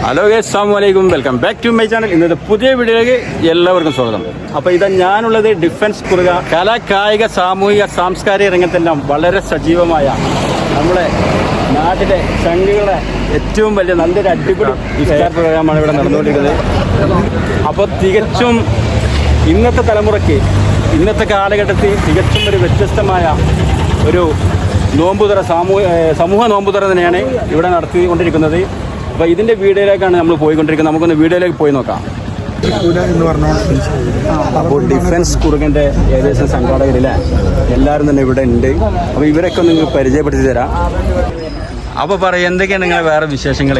Hello അസ്സാം വലൈക്കും welcome back to my channel ഇന്നത്തെ പുതിയ വീഡിയോയിലേക്ക് എല്ലാവർക്കും സ്വാഗതം. അപ്പോൾ ഇത് ഞാനുള്ളത് ഡിഫൻസ് കുറുക. കലാ കായിക സാമൂഹിക സാംസ്കാരിക രംഗത്തെല്ലാം വളരെ സജീവമായ നമ്മുടെ നാട്ടിലെ സംഘികളുടെ ഏറ്റവും വലിയ നല്ലൊരു അടിപൊളി ഇഫ്താർ പ്രോഗ്രാമാണ് ഇവിടെ നടന്നുകൊണ്ടിരിക്കുന്നത്. അപ്പോൾ തികച്ചും ഇന്നത്തെ തലമുറയ്ക്ക് ഇന്നത്തെ കാലഘട്ടത്തിൽ തികച്ചും ഒരു വ്യത്യസ്തമായ ഒരു നോമ്പുതറ സാമൂഹ സമൂഹ നോമ്പുതറ തന്നെയാണ് ഇവിടെ നടത്തിക്കൊണ്ടിരിക്കുന്നത്. അപ്പോൾ ഇതിന്റെ വീഡിയോയിലേക്കാണ് നമ്മൾ പോയിക്കൊണ്ടിരിക്കുന്നത്. നമുക്കൊന്ന് വീഡിയോയിലേക്ക് പോയി നോക്കാം. അപ്പോൾ ഡിഫൻസ് കുറുകന്റെ ഏകദേശം സംഘാടകരില്ലേ? എല്ലാവരും തന്നെ ഇവിടെ ഉണ്ട്. അപ്പോൾ ഇവരൊക്കെ നിങ്ങൾക്ക് പരിചയപ്പെടുത്തി തരാം. അപ്പോൾ പറയും എന്തൊക്കെയാണ് നിങ്ങളെ വേറെ വിശേഷങ്ങൾ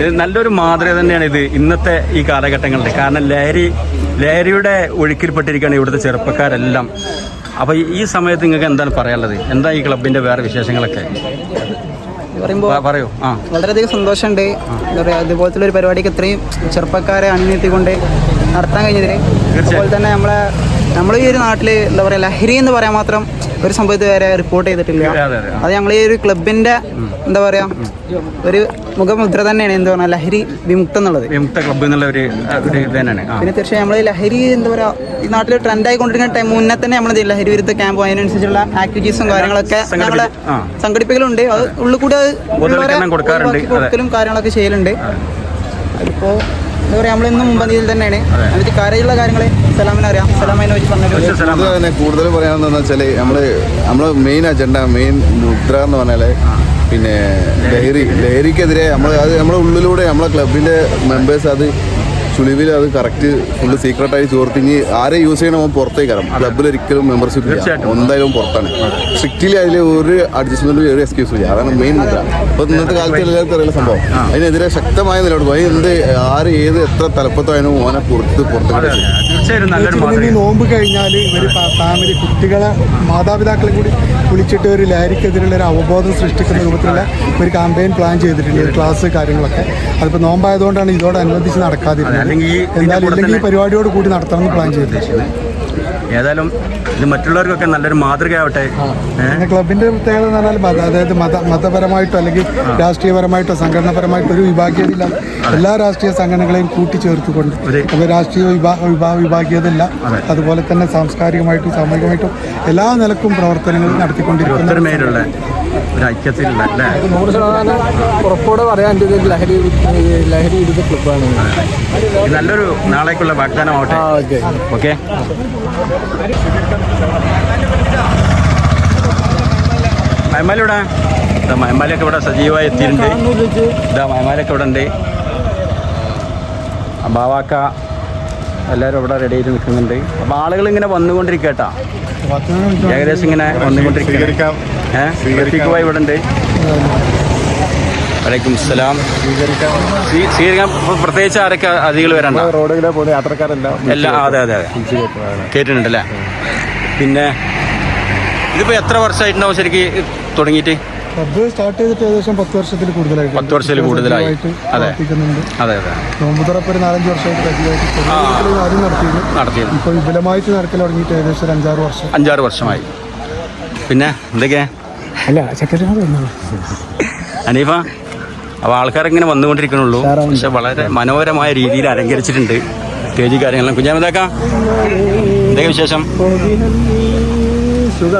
ഇത് നല്ലൊരു മാതൃക തന്നെയാണ് ഇത് ഇന്നത്തെ ഈ കാലഘട്ടങ്ങളിൽ കാരണം ലഹരി ലഹരിയുടെ ഒഴുക്കിൽപ്പെട്ടിരിക്കുകയാണ് ഇവിടുത്തെ ചെറുപ്പക്കാരെല്ലാം. അപ്പോൾ ഈ സമയത്ത് നിങ്ങൾക്ക് എന്താണ് പറയാനുള്ളത്? എന്താ ഈ ക്ലബിന്റെ വേറെ വിശേഷങ്ങളൊക്കെ? പറയുമ്പോൾ പറയൂ. വളരെയധികം സന്തോഷമുണ്ട്. എന്താ പറയുക ഇതുപോലത്തെ ഒരു പരിപാടിക്ക് ഇത്രയും ചെറുപ്പക്കാരെ അണിനിർത്തിക്കൊണ്ട് നടത്താൻ കഴിഞ്ഞതിൽ അതുപോലെ തന്നെ നമ്മളെ നമ്മൾ ഈ ഒരു നാട്ടിൽ എന്താ പറയുക ലഹരി എന്ന് പറയാൻ മാത്രം ഒരു സംഭവത്തിൽ വരെ റിപ്പോർട്ട് ചെയ്തിട്ടില്ല. അതെ ഞങ്ങൾ ഈ ഒരു ക്ലബിന്റെ എന്താ പറയാ ഒരു മുഖമുദ്ര തന്നെയാണ് എന്താ പറയുക ലഹരി വിമുക്തം എന്നുള്ളത്. വിമുക്ത ക്ലബ് എന്നുള്ള ഒരു തന്നെയാണ്. പിന്നെ തീർച്ചയായും നമ്മൾ ലഹരി എന്താ പറയാ ഈ നാട്ടിൽ ട്രെൻഡ് ആയിക്കൊണ്ടിരിക്കുന്ന ടൈം മുന്നേ തന്നെ നമ്മൾ ലഹരി വിരുദ്ധ ക്യാമ്പ് അതിനനുസരിച്ചുള്ള ആക്ടിവിറ്റീസും കാര്യങ്ങളൊക്കെ നമ്മളെ ആ. സംഘടിപ്പിക്കലുണ്ട്. അത് ഉള്ളിൽ കൂടെ കൊടുക്കലും കാര്യങ്ങളൊക്കെ ചെയ്യലുണ്ട്. അതിപ്പോ എന്താ നമ്മളിന്നും മുമ്പന്തിയിൽ തന്നെയാണ് അതിന്റെ കാര്യമുള്ള കാര്യങ്ങൾ സലാമിനെ അറിയാം സലാമിനെ വെച്ച് പറഞ്ഞു സലാം. കൂടുതൽ പറയാനെന്ന് വെച്ചാൽ നമ്മൾ നമ്മൾ മെയിൻ അജണ്ട മെയിൻ മുദ്ര എന്ന് പറഞ്ഞാൽ പിന്നെ ലഹരി ലഹരിക്കെതിരെ നമ്മൾ അത് നമ്മുടെ ഉള്ളിലൂടെ നമ്മളെ ക്ലബിന്റെ മെമ്പേഴ്സ് അത് ചുളിവിൽ അത് കറക്റ്റ് ഫുള്ള് സീക്രട്ടായി ചോർത്തിഞ്ഞ് ആരെ യൂസ് ചെയ്യണമോ പുറത്തേക്ക് കയറാം ക്ലബിൽ ഒരിക്കലും മെമ്പർഷിപ്പ് ഇല്ല. എന്തായാലും പുറത്താണ്. സ്ട്രിക്റ്റ്ലി അതിൽ ഒരു അഡ്ജസ്റ്റ്മെന്റ് ഒരു എക്സ്ക്യൂസ് ഇല്ല. അതാണ് മെയിൻ മുദ്ര അപ്പൊ ഇന്നത്തെ കാലത്ത് എല്ലാവർക്കും അറിയുന്ന സംഭവം. അതിനെതിരെ ശക്തമായ നിലപാട്. അതിന് എന്ത് ആര് ഏത് എത്ര തലപ്പത്തായാലും ഓനെ പുറത്ത് പുറത്തേക്ക് നോമ്പ് കഴിഞ്ഞാൽ ഇവർ ഫാമിലി കുട്ടികളെ മാതാപിതാക്കളെ കൂടി വിളിച്ചിട്ട് ഒരു ലഹരിക്കെതിരെയുള്ള ഒരു അവബോധം സൃഷ്ടിക്കുന്ന രൂപത്തിലുള്ള ഒരു ക്യാമ്പയിൻ പ്ലാൻ ചെയ്തിട്ടുണ്ട്. ഒരു ക്ലാസ് കാര്യങ്ങളൊക്കെ. അതിപ്പോൾ നോമ്പായതുകൊണ്ടാണ് ഇതോടനുബന്ധിച്ച് നടക്കാതിരുന്നത്. അല്ലെങ്കിൽ ഇല്ലെങ്കിൽ ഈ പരിപാടിയോട് കൂടി നടത്തണമെന്ന് പ്ലാൻ ചെയ്തു ഏതായാലും ഇത് മറ്റുള്ളവർക്കൊക്കെ നല്ലൊരു മാതൃകയാവട്ടെ? പിന്നെ ക്ലബിന്റെ പ്രത്യേകത എന്ന് പറഞ്ഞാൽ അതായത് മത മതപരമായിട്ടോ അല്ലെങ്കിൽ രാഷ്ട്രീയപരമായിട്ടോ സംഘടനാപരമായിട്ടോ ഒരു വിഭാഗീയതയില്ല എല്ലാ രാഷ്ട്രീയ സംഘടനകളെയും കൂട്ടിച്ചേർത്തുകൊണ്ട് അപ്പോൾ രാഷ്ട്രീയ വിഭാഗ വിഭാ വിഭാഗീയതയില്ല അതുപോലെ തന്നെ സാംസ്കാരികമായിട്ടും സാമൂഹികമായിട്ടും എല്ലാ നിലക്കും പ്രവർത്തനങ്ങൾ നടത്തിക്കൊണ്ടിരിക്കുന്നു ഒരു ഐക്യത്തിലുള്ള അല്ലേ? നൂറ് ശതമാനം ഉറപ്പോടെ പറയാൻ ലഹരി ലഹരി വിരുദ്ധ ക്ലബ്ബാണ്. നല്ലൊരു നാളേക്കുള്ള വാഗ്ദാനമാവട്ടെ. ഓക്കെ. ഓക്കെ. മയമാലിവിടെ ഇതാ മയമാലിയൊക്കെ ഇവിടെ സജീവമായി എത്തിയിട്ടുണ്ട്. ഇതാ മയമാലിയൊക്കെ ഇവിടെ ഉണ്ട്. ബാവാക്ക എല്ലാവരും ഇവിടെ റെഡി ആയിട്ട് നിൽക്കുന്നുണ്ട്. അപ്പോൾ ആളുകൾ ഇങ്ങനെ വന്നുകൊണ്ടിരിക്കട്ടാ ഏകദേശം ഇങ്ങനെ വന്നുകൊണ്ടിരിക്കുക ഏഹ് സ്വീകരിക്കുവായി ഇവിടെ ഉണ്ട്. വലൈക്കും സലാം. സ്വീകരിക്കാൻ പ്രത്യേകിച്ച് ആരൊക്കെ അതികൾ വരണ്ട? റോഡിലെ പോകുന്ന യാത്രക്കാരെല്ലാം എല്ലാം അതെ അതെ അതെ. കേട്ടിട്ടുണ്ട് അല്ലേ പിന്നെ ഇതിപ്പോ എത്ര വർഷമായിട്ടുണ്ടാവും ശരിക്കും തുടങ്ങിയിട്ട്? ക്ലബ്ബ് സ്റ്റാർട്ട് ചെയ്തിട്ട് ഏകദേശം പത്ത് വർഷത്തിൽ കൂടുതലായിട്ട്. പത്ത് വർഷത്തിൽ കൂടുതലായി. അതെ. അതെ അതെ. നോമ്പുതുറപ്പ് ഒരു നാലഞ്ച് വർഷമായിട്ട് ആദ്യം നടത്തിയത് നടത്തിയത് ഇപ്പോൾ വിപുലമായിട്ട് നടക്കൽ തുടങ്ങിയിട്ട് ഏകദേശം ഒരു അഞ്ചാറ് വർഷം. അഞ്ചാറ് വർഷമായി. പിന്നെ എന്തൊക്കെയാ? അല്ല സെക്രട്ടറി അനീഫ അപ്പോൾ ആൾക്കാരിങ്ങനെ വന്നുകൊണ്ടിരിക്കണുള്ളൂ. പക്ഷെ വളരെ മനോഹരമായ രീതിയിൽ അലങ്കരിച്ചിട്ടുണ്ട് സ്റ്റേജ് കാര്യങ്ങളും കുഞ്ഞാമതാക്ക എന്തൊക്കെ വിശേഷം? അപ്പൊ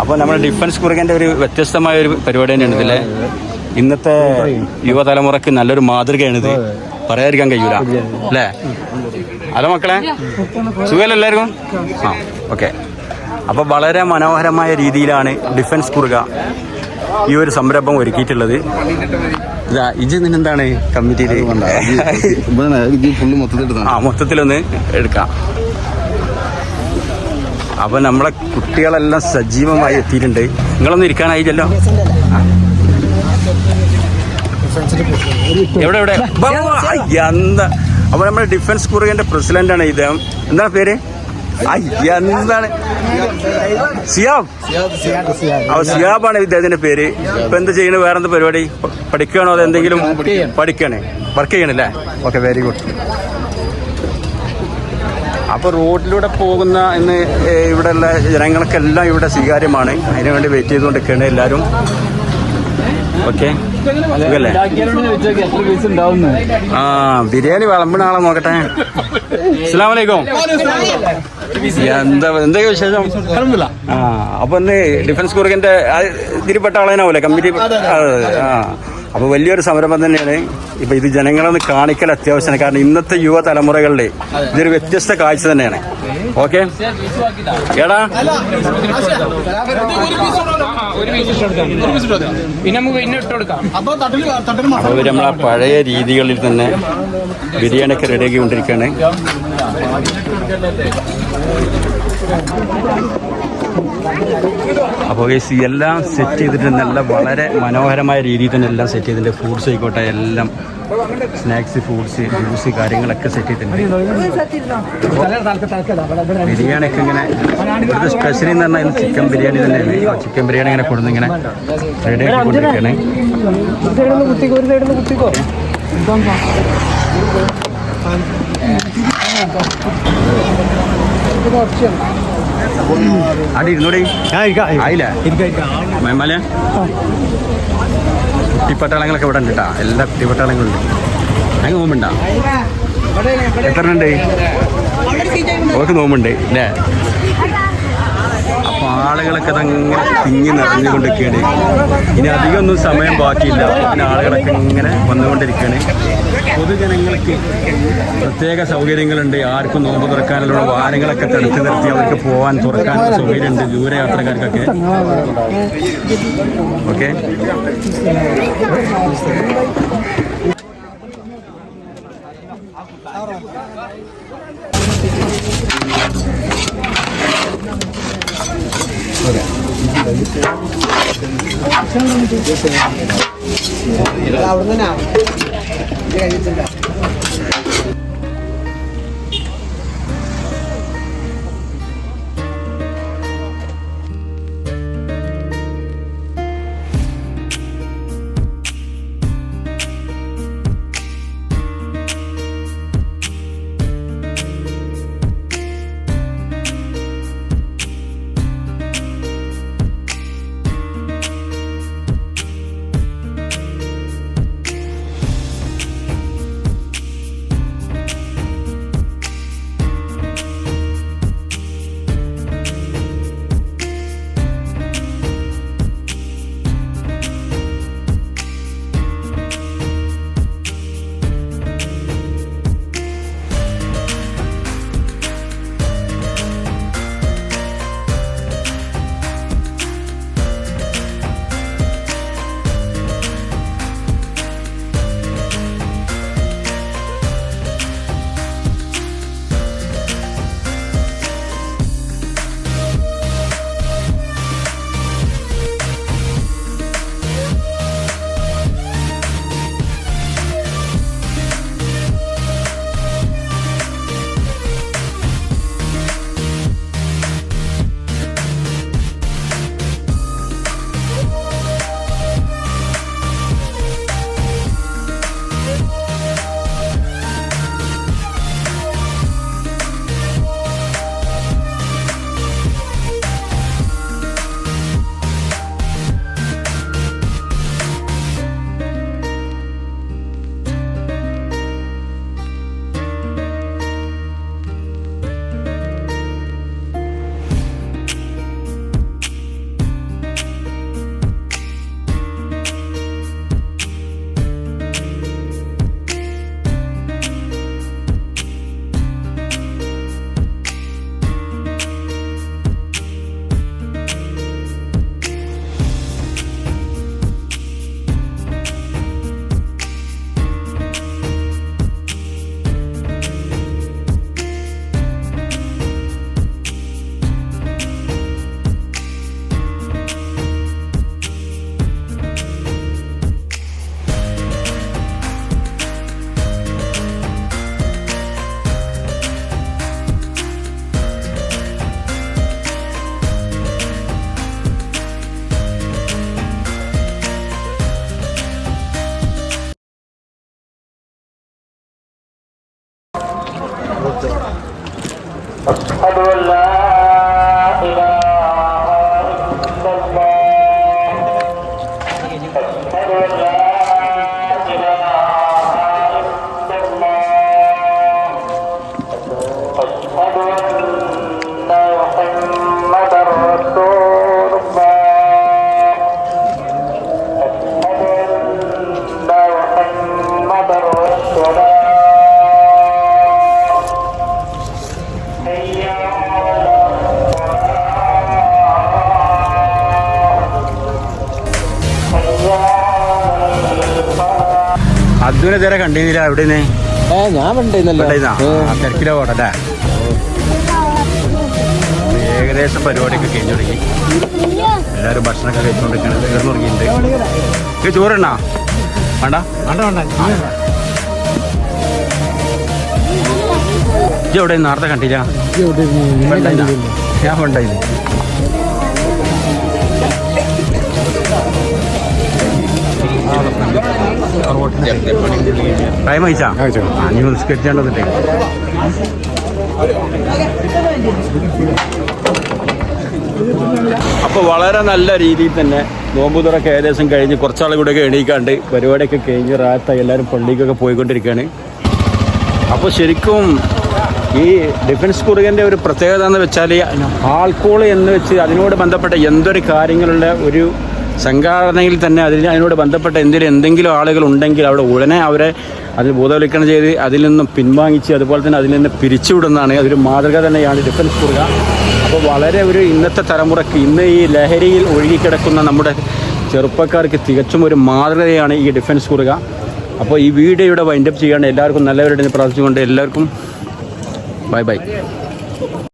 അപ്പോൾ നമ്മുടെ ഡിഫൻസ് കുറുകന്റെ ഒരു വ്യത്യസ്തമായ ഒരു പരിപാടി തന്നെയാണ് ഇതിലെ ഇന്നത്തെ യുവതലമുറക്ക് നല്ലൊരു മാതൃകയാണ് ഇത് പറയാതിരിക്കാൻ കഴിയൂല അല്ലേ? ഹലോ മക്കളെ. സുഖല്ലോ എല്ലാവർക്കും? ആ ഓക്കെ. അപ്പോൾ വളരെ മനോഹരമായ രീതിയിലാണ് ഡിഫൻസ് കുറുക ഈ ഒരു സംരംഭം ഒരുക്കിയിട്ടുള്ളത്. ഇതാ ഇജ് നിന്നെന്താണ് കമ്മിറ്റിയിൽ? ആ മൊത്തത്തിലൊന്ന് എടുക്കാം. അപ്പൊ നമ്മളെ കുട്ടികളെല്ലാം സജീവമായി എത്തിയിട്ടുണ്ട്. നിങ്ങളൊന്നും ഇരിക്കാനായില്ലല്ലോ? എവിടെ എവിടെ. എന്താ? അപ്പൊ നമ്മുടെ ഡിഫൻസ് കുറുകന്റെ പ്രസിഡന്റ് ആണ് ഇദ്ദേഹം. എന്താണ് പേര്? എന്താണ് സിയാബ് അവ സിയാബാണ് ഇദ്ദേഹത്തിന്റെ പേര്. ഇപ്പൊ എന്ത് ചെയ്യണ? വേറെ എന്താ പരിപാടി? പഠിക്കണോ അത് എന്തെങ്കിലും പഠിക്കണേ? വർക്ക് ചെയ്യണല്ലേ? ഓക്കെ വെരി ഗുഡ് അപ്പോൾ റോഡിലൂടെ പോകുന്ന ഇന്ന് ഇവിടെയുള്ള ജനങ്ങൾക്കെല്ലാം ഇവിടെ സ്വീകാര്യമാണ്. അതിനുവേണ്ടി വെയിറ്റ് ചെയ്തുകൊണ്ടിരിക്കുകയാണ് എല്ലാവരും. ഓക്കെ. സുഖല്ലേ? ആ ബിരിയാണി വിളമ്പണ ആളെ നോക്കട്ടെ. അസ്സലാമലൈക്കും. എന്താ എന്തൊക്കെ വിശേഷം? ആ അപ്പൊ ഡിഫൻസ് കുറുകിന്റെ ഇതിരിപ്പെട്ട ആളേനാവൂലെ കമ്മിറ്റി ആ. അപ്പൊ വലിയൊരു സംരംഭം തന്നെയാണ്. ഇപ്പൊ ഇത് ജനങ്ങളൊന്ന് കാണിക്കൽ അത്യാവശ്യമാണ്. കാരണം ഇന്നത്തെ യുവ തലമുറകളിലെ ഇതൊരു വ്യത്യസ്ത കാഴ്ച തന്നെയാണ്. ഓക്കെ? എടാ. അപ്പോൾ ഇവർ നമ്മളെ പഴയ രീതികളിൽ തന്നെ ബിരിയാണിയൊക്കെ കൊണ്ടിരിക്കുകയാണ് അപ്പോൾ ഈ എല്ലാം സെറ്റ് ചെയ്തിട്ട് നല്ല വളരെ മനോഹരമായ രീതിയിൽ തന്നെ എല്ലാം സെറ്റ് ചെയ്തിട്ടുണ്ട്. ഫ്രൂട്ട്സ് ആയിക്കോട്ടെ എല്ലാം സ്നാക്സ് ഫ്രൂട്ട്സ് ജ്യൂസ് കാര്യങ്ങളൊക്കെ സെറ്റ് ചെയ്തിട്ടുണ്ട്. ബിരിയാണി ഒക്കെ ഇങ്ങനെ ഇവിടുത്തെ സ്പെഷ്യൽ എന്ന് പറഞ്ഞാൽ ചിക്കൻ ബിരിയാണി തന്നെയാണ്. ചിക്കൻ ബിരിയാണി ഇങ്ങനെ കൊടുന്ന് ഇങ്ങനെ റെഡി ആക്കി കൊണ്ടിരിക്കുകയാണ്. അവിടെ ഇരുന്നൂടെ? ആയില്ല? മേമാല? കുട്ടിപ്പട്ടാളങ്ങളൊക്കെ ഇവിടെ ഉണ്ട് കേട്ടാ എല്ലാ കുട്ടിപ്പട്ടാളങ്ങളും ഉണ്ട്. അങ്ങ് നോമ്പുണ്ടാ? എത്ര ഉണ്ട്? ഓർക്ക് നോമ്പുണ്ട് അല്ലേ ആളുകളൊക്കെ അതങ്ങനെ തിങ്ങി നിറഞ്ഞുകൊണ്ടിരിക്കുകയാണ്. ഇനി അധികമൊന്നും സമയം ബാക്കിയില്ല. പിന്നെ ആളുകളൊക്കെ ഇങ്ങനെ വന്നുകൊണ്ടിരിക്കുകയാണ്. പൊതുജനങ്ങൾക്ക് പ്രത്യേക സൗകര്യങ്ങളുണ്ട്. ആർക്കും നോമ്പ് തുറക്കാനുള്ള വാഹനങ്ങളൊക്കെ തടുത്ത് നിർത്തി അവർക്ക് പോകാൻ തുറക്കാനുള്ള സൗകര്യമുണ്ട്. ദൂരയാത്രക്കാർക്കൊക്കെ. ഓക്കെ? അവിടെ തന്നെ ഇതുവരെ കണ്ടിരുന്നില്ല. എവിടെന്ന്? ഞാൻ തിരക്കിലോ പോട്ടെ ഏകദേശം പരിപാടിയൊക്കെ കഴിഞ്ഞു തുടങ്ങി. എല്ലാവരും ഭക്ഷണമൊക്കെ കഴിച്ചുകൊണ്ടിരിക്കുകയാണ് കയറി തുടങ്ങിയിട്ടുണ്ട് ചോറുണ്ണാ? വേണ്ട? വേണ്ട വേണ്ട. ഇജ്ജ് എവിടെ നേരത്തെ കണ്ടില്ല. ഉണ്ടായില്ല. ഞാൻ ഉണ്ടായില്ല ടൈം അയച്ചാ നീ നിസ്കരിച്ചേണ്ടതില്ലേ അപ്പോൾ വളരെ നല്ല രീതിയിൽ തന്നെ നോമ്പുതുറൊക്കെ ഏകദേശം കഴിഞ്ഞ് കുറച്ചാളും കൂടെയൊക്കെ എണീക്കാണ്ട് പരിപാടിയൊക്കെ കഴിഞ്ഞ് റാത്തായി എല്ലാവരും പള്ളിക്കൊക്കെ പോയിക്കൊണ്ടിരിക്കുകയാണ് അപ്പോൾ ശരിക്കും ഈ ഡിഫൻസ് കുറുകന്റെ ഒരു പ്രത്യേകത എന്ന് വെച്ചാൽ ആൾക്കോൾ എന്ന് വെച്ച് അതിനോട് ബന്ധപ്പെട്ട എന്തൊരു കാര്യങ്ങളുള്ള ഒരു സംഘടനയിൽ തന്നെ അതിന് അതിനോട് ബന്ധപ്പെട്ട എന്തെങ്കിലും എന്തെങ്കിലും ആളുകൾ ഉണ്ടെങ്കിൽ അവിടെ ഉടനെ അവരെ അതിൽ ബോധവൽക്കരണം ചെയ്ത് അതിൽ നിന്നും പിൻവാങ്ങിച്ച് അതുപോലെ തന്നെ അതിൽ നിന്ന് പിരിച്ചുവിടുന്നതാണ്. അതൊരു മാതൃക തന്നെയാണ് ഡിഫൻസ് കുറുക അപ്പോൾ വളരെ ഒരു ഇന്നത്തെ തലമുറയ്ക്ക് ഇന്ന് ഈ ലഹരിയിൽ ഒഴുകിക്കിടക്കുന്ന നമ്മുടെ ചെറുപ്പക്കാർക്ക് തികച്ചും ഒരു മാതൃകയാണ് ഈ ഡിഫൻസ് കുറുക അപ്പോൾ ഈ വീഡിയോ വീഡിയോയുടെ വൈൻഡപ്പ് ചെയ്യാണ് എല്ലാവർക്കും നല്ലവരുടെ പ്രാർത്ഥിച്ചുകൊണ്ട് എല്ലാവർക്കും ബൈ ബൈ